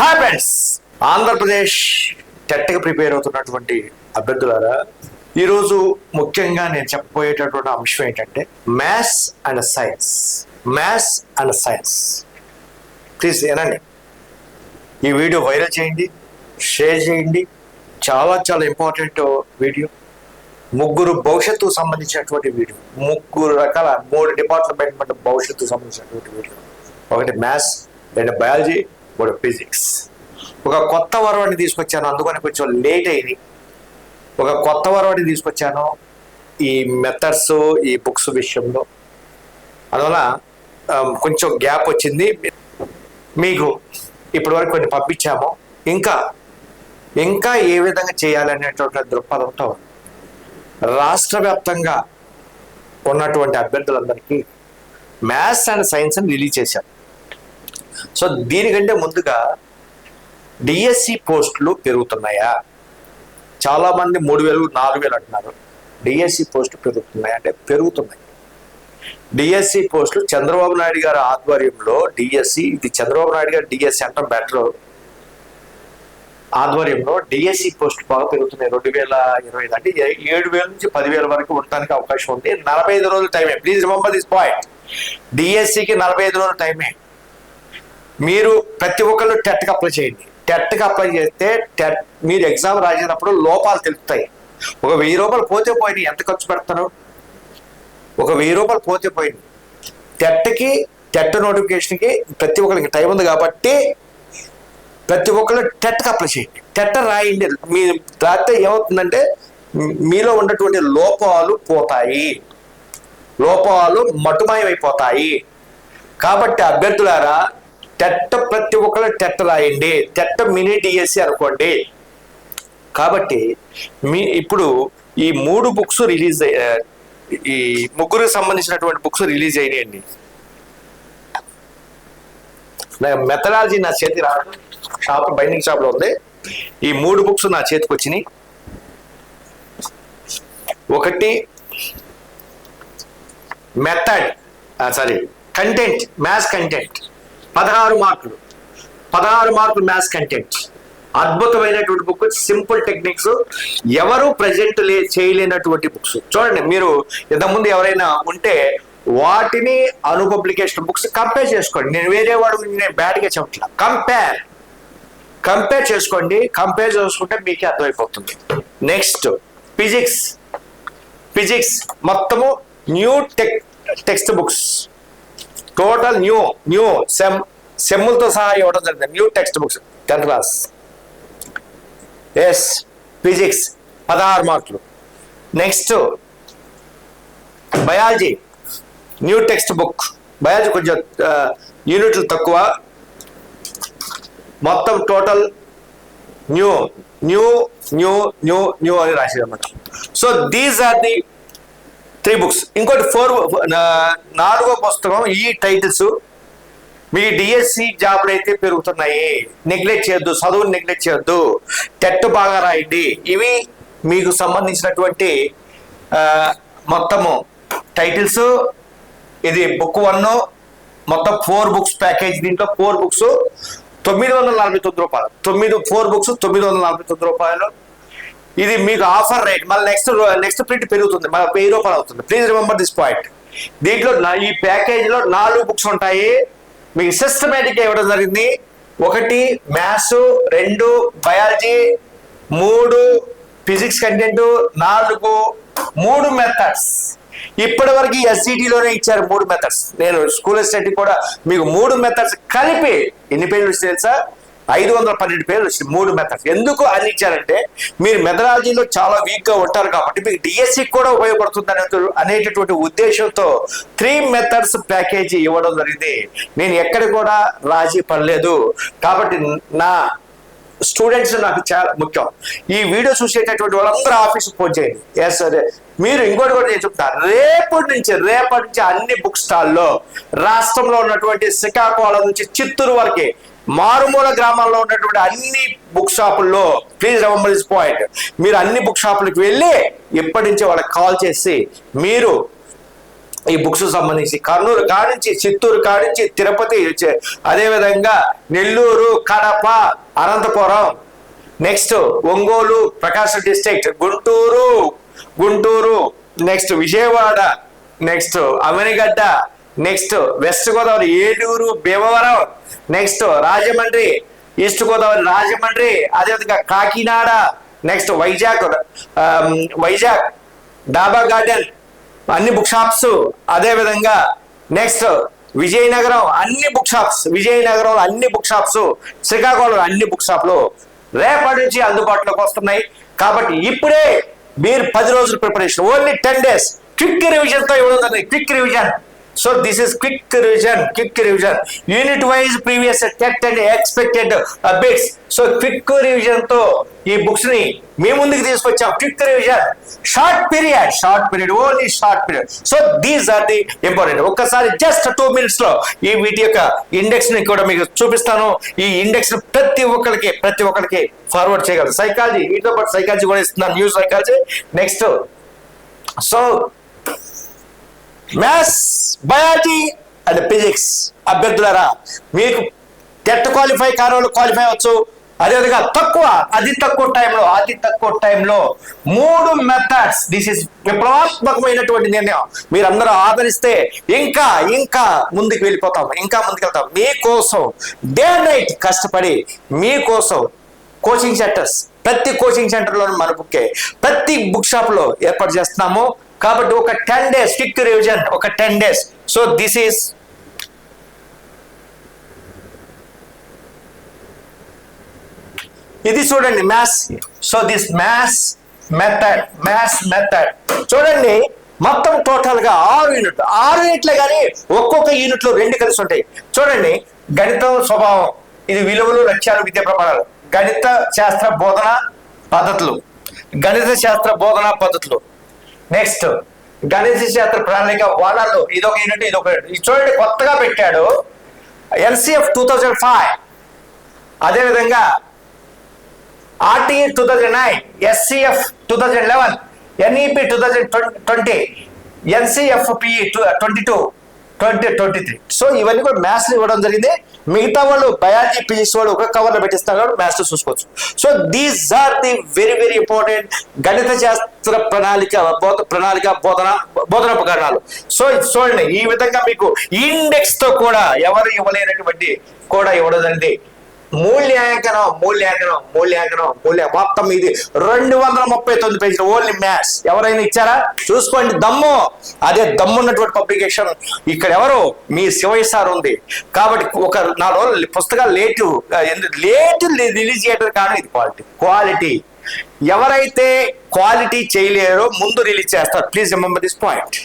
Hi friends Andhra Pradesh టెట్కి prepare అవుతున్నటువంటి అభ్యర్థులారా ఈరోజు ముఖ్యంగా నేను చెప్పబోయేటటువంటి అంశం ఏంటంటే maths and science maths and science please ఏనండి ఈ వీడియో వైరల్ చేయండి షేర్ చేయండి. చాలా చాలా ఇంపార్టెంట్ వీడియో. ముగ్గురు భవిష్యత్తు సంబంధించినటువంటి వీడియో. ముగ్గురు రకాల మూడు డిపార్ట్మెంట్ భవిష్యత్తుకు సంబంధించినటువంటి వీడియో. ఒకటి మ్యాథ్స్ రెండు బయాలజీ వాడు ఫిజిక్స్ ఒక కొత్త వరవాడిని తీసుకొచ్చాను అందుకని కొంచెం లేట్ అయింది. ఒక కొత్త వరవాడిని తీసుకొచ్చాను ఈ మెథడ్స్ ఈ బుక్స్ విషయంలో. అందువల్ల కొంచెం గ్యాప్ వచ్చింది. మీకు ఇప్పటి వరకు కొన్ని పంపించాము. ఇంకా ఇంకా ఏ విధంగా చేయాలనేటువంటి దృక్పథంతో రాష్ట్ర వ్యాప్తంగా ఉన్నటువంటి అభ్యర్థులందరికీ మ్యాథ్స్ అండ్ సైన్స్ని రిలీజ్ చేశారు సో దీనికంటే ముందుగా డిఎస్సి పోస్టులు పెరుగుతున్నాయా? చాలా మంది మూడు వేలు నాలుగు వేలు అంటున్నారు. డిఎస్సి పోస్టులు పెరుగుతున్నాయి? అంటే పెరుగుతున్నాయి. డిఎస్సి పోస్టులు చంద్రబాబు నాయుడు గారి ఆధ్వర్యంలో డిఎస్సి ఇది చంద్రబాబు నాయుడు గారు డిఎస్సి అంటే బెటర్. ఆధ్వర్యంలో డిఎస్సి పోస్ట్ బాగా పెరుగుతున్నాయి. రెండు వేల ఇరవై ఐదు అంటే ఏడు వేల నుంచి పదివేల వరకు ఉండటానికి అవకాశం ఉంది. నలభై ఐదు రోజులు టైమే. Please remember this point. డిఎస్సికి నలభై ఐదు రోజులు టైమే. మీరు ప్రతి ఒక్కళ్ళు టెట్కి అప్లై చేయండి. టెట్కి అప్లై చేస్తే టెట్ మీరు ఎగ్జామ్ రాసేటప్పుడు లోపాలు తెలుస్తాయి. ఒక వెయ్యి రూపాయలు పోతే పోయింది ఎంత ఖర్చు పెడతారు? ఒక వెయ్యి రూపాయలు పోతే పోయింది టెట్కి టెట్ నోటిఫికేషన్కి ప్రతి ఒక్కరికి టైం ఉంది కాబట్టి ప్రతి ఒక్కళ్ళు టెట్కి అప్లై చేయండి. టెట్ రాయండి. మీ రాస్తే ఏమవుతుందంటే మీలో ఉన్నటువంటి లోపాలు పోతాయి. లోపాలు మటుమాయమైపోతాయి. కాబట్టి అభ్యర్థులారా టెట్ట ప్రతి ఒక్కరు టెట్ట రాయండి టెట్ట మినీ డిఎస్సి అనుకోండి. కాబట్టి మీ ఇప్పుడు ఈ మూడు బుక్స్ రిలీజ్ ఈ ముగ్గురికి సంబంధించినటువంటి బుక్స్ రిలీజ్ అయినాయండి. మెథడాలజీ నా చేతి రా షాప్ బైండింగ్ షాప్లో ఉంది. ఈ మూడు బుక్స్ నా చేతికి వచ్చినాయి. ఒకటి method sorry content maths content. పదహారు మార్కులు. పదహారు మార్కులు మ్యాథ్స్ కంటెంట్ అద్భుతమైనటువంటి బుక్ సింపుల్ టెక్నిక్స్ ఎవరు ప్రజెంట్ లే చేయలేనటువంటి బుక్స్ చూడండి మీరు ఇంతకుముందు ఎవరైనా ఉంటే వాటిని అనుపబ్లికేషన్ బుక్స్ కంపేర్ చేసుకోండి. నేను వేరే వాడు నేను బ్యాడ్గా చెప్పట్లా. కంపేర్ కంపేర్ చేసుకోండి. కంపేర్ చేసుకుంటే మీకే అర్థమైపోతుంది. నెక్స్ట్ ఫిజిక్స్ ఫిజిక్స్ మొత్తము new tech text books total new new sem సెమ్ములతో సహా ఇవ్వడం జరిగింది new text books tenth class S physics పదహారు మార్కులు next biology new text book biology కొంచెం యూనిట్లు తక్కువ మొత్తం total new new new new new అని రాసేది so these are the three books. ఇంకోటి ఫోర్ నాలుగో పుస్తకం ఈ టైటిల్స్ మీ డిఎస్సి జాబ్లు అయితే పెరుగుతున్నాయి. నెగ్లెక్ట్ చేయొద్దు చదువుని నెగ్లెక్ట్ చేయొద్దు. టెట్ బాగా రాయండి. ఇవి మీకు సంబంధించినటువంటి మొత్తము టైటిల్స్. ఇది బుక్ వన్ మొత్తం ఫోర్ బుక్స్ ప్యాకేజ్. దీంట్లో ఫోర్ బుక్స్ తొమ్మిది వందల నలభై తొమ్మిది రూపాయలు. తొమ్మిది ఫోర్ బుక్స్ తొమ్మిది వందల నలభై తొమ్మిది రూపాయలు. ఇది మీకు ఆఫర్ రేట్. మళ్ళీ నెక్స్ట్ నెక్స్ట్ ప్రింట్ పెరుగుతుంది. మళ్ళీ వెయ్యి రూపాయలు అవుతుంది. ప్లీజ్ రిమెంబర్ దిస్ పాయింట్ దీంట్లో నా- ఈ ప్యాకేజ్లో నాలుగు బుక్స్ ఉంటాయి. మీకు సిస్టమేటిక్ ఇవ్వడం జరిగింది. ఒకటి మ్యాథ్స్ రెండు బయాలజీ మూడు ఫిజిక్స్ కంటెంట్ నాలుగు మూడు మెథడ్స్ ఇప్పటి వరకు ఎస్సిటీలోనే ఇచ్చారు మూడు మెథడ్స్ నేను స్కూల్ స్టడీ కూడా మీకు మూడు మెథడ్స్ కలిపి ఎన్ని పేర్లు తెలుసా? ఐదు వందల పన్నెండు పేర్లు వచ్చింది మూడు మెథడ్స్. ఎందుకు అని ఇచ్చారంటే మీరు మెథడాలజీలో చాలా వీక్గా ఉంటారు కాబట్టి మీకు డిఎస్సి కూడా ఉపయోగపడుతుంది అనే అనేటటువంటి ఉద్దేశంతో త్రీ మెథడ్స్ ప్యాకేజీ ఇవ్వడం జరిగింది. నేను ఎక్కడ కూడా రాజీ పడలేదు. కాబట్టి నా స్టూడెంట్స్ నాకు చాలా ముఖ్యం. ఈ వీడియో చూసేటటువంటి వాళ్ళందరూ ఆఫీస్ ఫోన్ చేయండి. ఎస్ సరే మీరు ఇంకోటి కూడా నేను చెప్తాను రేపటి నుంచి రేపటి నుంచి అన్ని బుక్ స్టాల్లో రాష్ట్రంలో ఉన్నటువంటి శ్రీకాకుళం నుంచి చిత్తూరు వరకు మారుమూల గ్రామాల్లో ఉన్నటువంటి అన్ని బుక్ షాపుల్లో ప్లీజ్ రిమంబర్ దిస్ పాయింట్ మీరు అన్ని బుక్ షాపులకు వెళ్ళి ఇప్పటి నుంచి వాళ్ళకి కాల్ చేసి మీరు ఈ బుక్స్ సంబంధించి కర్నూలు కానించి చిత్తూరు కానించి తిరుపతి అదేవిధంగా Nellore Kadapa Anantapuram. Next Ongole Prakasam district Guntur. Guntur next Vijayawada. Next Avanigadda next west Godavari Eluru Bhimavaram. Next Rajahmundry east Godavari Rajahmundry అదేవిధంగా కాకినాడ. నెక్స్ట్ వైజాగ్ వైజాగ్ డాబా గార్డెన్ అన్ని బుక్ షాప్స్. అదేవిధంగా నెక్స్ట్ విజయనగరం అన్ని బుక్ షాప్స్. విజయనగరంలో అన్ని బుక్ షాప్స్. శ్రీకాకుళం అన్ని book షాప్లు రేపటి నుంచి అందుబాటులోకి వస్తున్నాయి. కాబట్టి ఇప్పుడే మీరు పది రోజుల preparation. Only ten days. Quick రివిజన్తో ఇవ్వడం జరిగింది. Quick revision. So this is quick revision quick revision unit wise previous text and expected bits so quick రివిజన్తో ఈ బుక్స్ని మీ ముందుకు తీసుకొచ్చాం. Quick revision short period short period only short period so these are the important ఒక్కసారి just two మినిట్స్లో ఈ వీటి యొక్క ఇండెక్స్ని కూడా మీకు చూపిస్తాను. ఈ ఇండెక్స్ ప్రతి ఒక్కరికి ప్రతి ఒక్కరికి ఫార్వర్డ్ చేయగలరు. సైకాలజీ వీటితో పాటు సైకాలజీ కూడా ఇస్తున్నాను. New psychology next so maths biology and physics అభ్యర్థులారా మీకు టెట్ క్వాలిఫై కాని క్వాలిఫై అవ్వచ్చు. అదేవిధంగా తక్కువ అతి తక్కువ టైంలో అతి తక్కువ టైంలో మూడు మెథడ్స్ దిస్ ఇస్ విప్లవాత్మకమైనటువంటి నిర్ణయం. మీరందరూ ఆదరిస్తే ఇంకా ఇంకా ముందుకు వెళ్ళిపోతాం ఇంకా ముందుకు వెళ్తాం. మీకోసం డే నైట్ కష్టపడి మీకోసం కోచింగ్ సెంటర్స్ ప్రతి కోచింగ్ సెంటర్లో మన బుక్కే ప్రతి బుక్ షాప్లో ఏర్పాటు చేస్తున్నాము. కాబట్టి ఒక టెన్ డేస్ క్విక్ రివిజన్ ఒక ten days so this is ఇది చూడండి maths so this maths method maths method చూడండి మొత్తం టోటల్గా ఆరు యూనిట్ ఆరు యూనిట్లే కానీ ఒక్కొక్క యూనిట్లో రెండు కలిసి ఉంటాయి. చూడండి గణితం స్వభావం ఇది విలువలు లక్ష్యాలు విద్యా ప్రమాణాలు. గణిత శాస్త్ర బోధన పద్ధతులు. గణిత శాస్త్ర బోధన పద్ధతులు. నెక్స్ట్ గణేష్ శాస్త్ర ప్రణాళిక వాళ్ళలో ఇదొక యూనిట్ ఇదొక యూనిట్ ఇది చూడండి కొత్తగా పెట్టాడు ఎల్సిఎఫ్ టూ థౌజండ్ ఫైవ్ అదేవిధంగా RTE two thousand nine SCF two thousand eleven NEP two thousand twenty NCFPE twenty two twenty twenty three. So ఇవన్నీ కూడా మ్యాథ్స్ ఇవ్వడం జరిగింది. మిగతా వాళ్ళు బయాలజీ ఫిజిక్స్ వాళ్ళు ఒక కవర్లో పెట్టిస్తారు కాబట్టి మ్యాథ్స్ చూసుకోవచ్చు. So these are the very very important గణిత శాస్త్ర ప్రణాళిక బోధ ప్రణాళిక బోధన బోధన ఉపకరణాలు. సో చూడండి ఈ విధంగా మీకు ఇండెక్స్తో కూడా ఎవరు ఇవ్వలేనటువంటి కూడా ఇవ్వడం జరిగింది. మూల్యాంకనం మూల్యాంకనం మూల్యాంకనం మూల్య మొత్తం ఇది రెండు వందల ముప్పై తొమ్మిది పేజీలు. Only maths. ఎవరైనా ఇచ్చారా? చూసుకోండి. దమ్ము. అదే దమ్ము ఉన్నటువంటి పబ్లికేషన్. ఇక్కడ ఎవరు? మీ శివయ్య సార్ ఉంది. కాబట్టి ఒక నా రోజులు పుస్తకాలు లేటు లేటు రిలీజ్ చేయడం కారణం ఇది క్వాలిటీ. క్వాలిటీ. ఎవరైతే క్వాలిటీ చేయలేరో ముందు రిలీజ్ చేస్తారు. Please remember this point.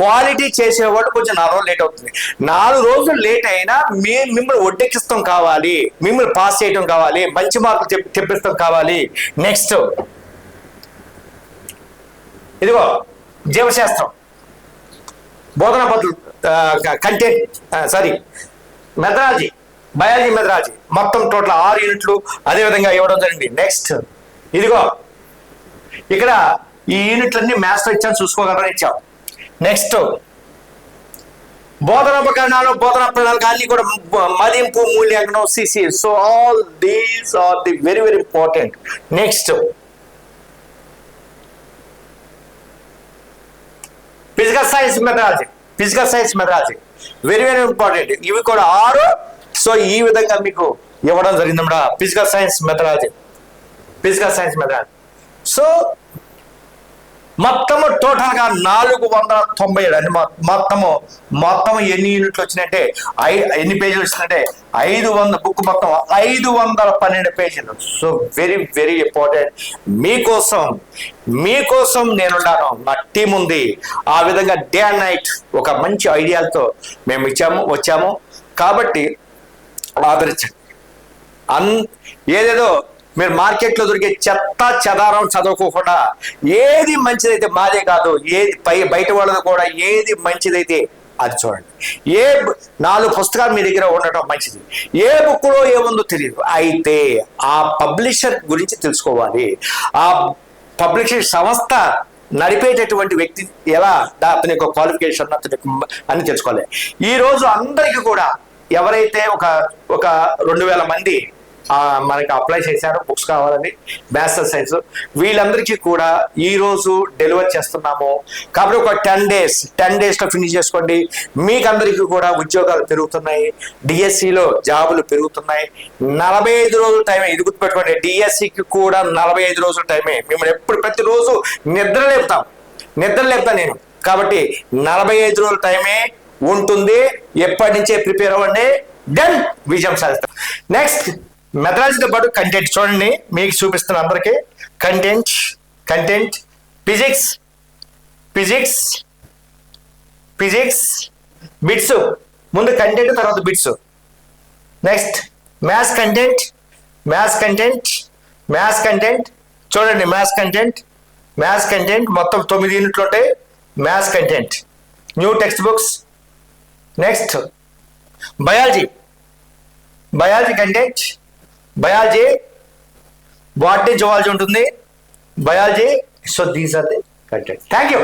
Quality చేసేవాడు కొంచెం నాలుగు రోజులు లేట్ అవుతుంది. నాలుగు రోజులు లేట్ అయినా మేము మిమ్మల్ని ఒడ్డెక్కిస్తాం కావాలి. మిమ్మల్ని పాస్ చేయడం కావాలి. మంచి మార్కులు తెప్పిస్తాం కావాలి. నెక్స్ట్. ఇదిగో జీవశాస్త్రం. బోధన పద్ధతులు content sorry methodology. Biology methodology. మొత్తం టోటల్ ఆరు యూనిట్లు అదేవిధంగా ఇవ్వడం జరిగింది. నెక్స్ట్. ఇదిగో. ఇక్కడ ఈ యూనిట్లన్నీ మ్యాథ్స్లో ఇచ్చాను చూసుకోగలరా ఇచ్చాం. నెక్స్ట్ బోధన ఉపకరణాలు బోధన ప్రణాళిక అన్ని కూడా మ- మదింపు మూల్యాంకనం CC so all these are the very very important next physical science methodology physical science methodology very very important ఇవి కూడా ఆరు. సో ఈ విధంగా మీకు ఇవ్వడం జరిగిందన్నమాట. Physical science methodology physical science methodology so మొత్తము టోటల్గా నాలుగు వందల తొంభై ఏడు అంటే మొత్తము మొత్తం ఎన్ని యూనిట్లు వచ్చినట్టే ఐ ఎన్ని పేజీలు వచ్చినట్టే ఐదు వందల బుక్ మొత్తం ఐదు వందల పన్నెండు పేజీలు. So very very important. మీకోసం మీకోసం నేనున్నాను. నా టీం ఉంది. ఆ విధంగా డే అండ్ నైట్ ఒక మంచి ఐడియాలతో మేము ఇచ్చాము వచ్చాము. కాబట్టి ఆదరించండి. అన్ ఏదేదో మీరు మార్కెట్లో దొరికే చెత్త చెదారం చదువుకోకుండా ఏది మంచిదైతే మాదే కాదు ఏది పై బయట వాళ్ళది కూడా ఏది మంచిదైతే అది చూడండి. ఏ బు- నాలుగు పుస్తకాలు మీ దగ్గర ఉండటం మంచిది. ఏ బుక్లో ఏముందో తెలియదు అయితే ఆ పబ్లిషర్ గురించి తెలుసుకోవాలి. ఆ పబ్లిషర్ సంస్థ నడిపేటటువంటి వ్యక్తి ఎలా అతని యొక్క క్వాలిఫికేషన్ అతని అని తెలుసుకోవాలి. ఈ రోజు అందరికీ కూడా ఎవరైతే ఒక ఒక రెండు వేల మంది మనకి అప్లై చేశారు బుక్స్ కావాలని బ్యాచిలర్ సైన్స్ వీళ్ళందరికీ కూడా ఈ రోజు డెలివర్ చేస్తున్నాము. కాబట్టి ఒక టెన్ డేస్ టెన్ డేస్లో ఫినిష్ చేసుకోండి. మీకు అందరికీ కూడా ఉద్యోగాలు పెరుగుతున్నాయి. డిఎస్సిలో జాబులు పెరుగుతున్నాయి. నలభై ఐదు రోజుల టైమే ఇది గుర్తుపెట్టుకోండి. డిఎస్సికి కూడా నలభై ఐదు రోజుల టైమే. మిమ్మల్ని ఎప్పుడు ప్రతిరోజు నిద్ర లేపుతాం. నిద్ర లేపుతాను నేను. కాబట్టి నలభై ఐదు రోజుల టైమే ఉంటుంది. ఎప్పటి నుంచే ప్రిపేర్ అవ్వండి. డన్ విజయం సాధిస్తాం. నెక్స్ట్ మెథడాలజీతో పాటు కంటెంట్ చూడండి మీకు చూపిస్తున్న అందరికీ. Content content physics physics physics bits ముందు కంటెంట్ తర్వాత bits next maths content maths content maths content చూడండి మ్యాథ్స్ కంటెంట్ మ్యాథ్స్ కంటెంట్ మొత్తం తొమ్మిది యూనిట్లు ఉంటాయి maths content new text books next biology biology content biology botany zoology ఉంటుంది? Biology so these are the content thank you